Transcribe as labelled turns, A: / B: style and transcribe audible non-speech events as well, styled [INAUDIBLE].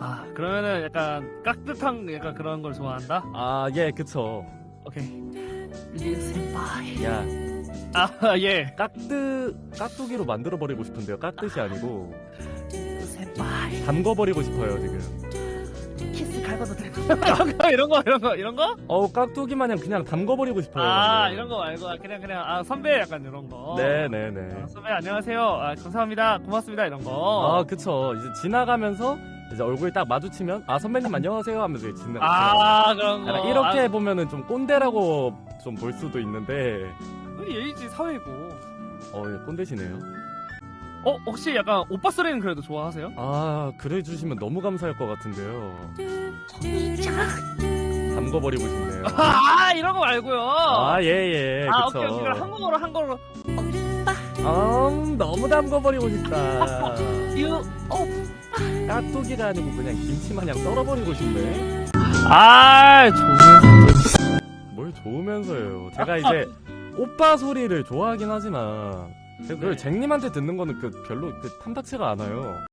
A: 아 그러면은 약간 깍듯한 약간 그런 걸 좋아한다?
B: 아, 예, 그쵸.
A: 오케이
B: 야, [LAUGHS]
A: 아예
B: 깍뜨, 깍두기로 만들어버리고 싶은데요. 깍뜻이 아니고. 담궈버리고 싶어요, 지금.
A: 키스 갈고도 돼 [LAUGHS] 이런 거 이런 거 이런 거?
B: 어우, 깍두기 마냥 그냥 담궈버리고 싶어요.
A: 아
B: 방금.
A: 이런 거 말고 그냥 그냥 아 선배 약간 이런 거
B: 네네네.
A: 아, 선배 안녕하세요 아, 감사합니다 고맙습니다 이런 거
B: 아, 그쵸. 이제 지나가면서 이제 얼굴 딱 마주치면 아 선배님 안녕하세요 하면서 이제 지나.
A: 아 그런 거
B: 이렇게
A: 아,
B: 보면은 좀 꼰대라고 좀 볼 수도 있는데
A: 그 예의지 사회고
B: 어 예, 꼰대시네요.
A: 어 혹시 약간 오빠 소리는 그래도 좋아하세요?
B: 아 그래 주시면 너무 감사할 것 같은데요. 담궈버리고 싶네요.
A: 아 이런 거 말고요
B: 아 예예
A: 아,
B: 그쵸.
A: 오케이 오케이 그럼 한국어로 한국어로
B: 아 너무 담궈버리고 싶다.
A: 유
B: 깍두기가 아니고 그냥 김치 마냥 썰어버리고 싶네.
A: 아 좋은
B: 뭘 좋으면서요. 제가 이제 오빠 소리를 좋아하긴 하지만 그걸
A: 네.
B: 잭님한테 듣는 거는 그 별로 그 탐탁치가 않아요.